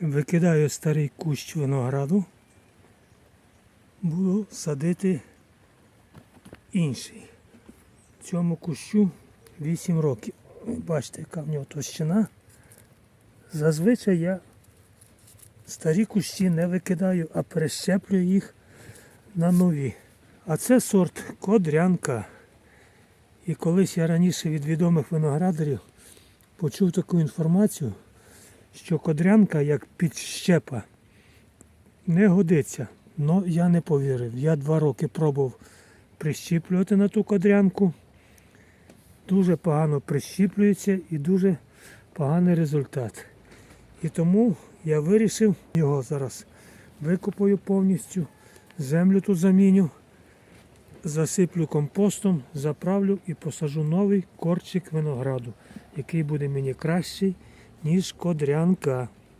Викидаю старий кущ винограду. Буду садити інший. Цьому кущу 8 років. Бачите, яка в нього товщина. Зазвичай я старі кущі не викидаю, а перещеплюю їх на нові. А це сорт кодрянка. І колись я раніше від відомих виноградарів почув таку інформацію, що кодрянка як підщепа не годиться. Ну я не повірив. Я два роки пробував прищіплювати на ту кодрянку. Дуже погано прищіплюється і дуже поганий результат. І тому я вирішив його зараз викопаю повністю, землю тут заміню, засиплю компостом, заправлю і посажу новий корчик винограду, який буде мені кращий, ніж кодрянка.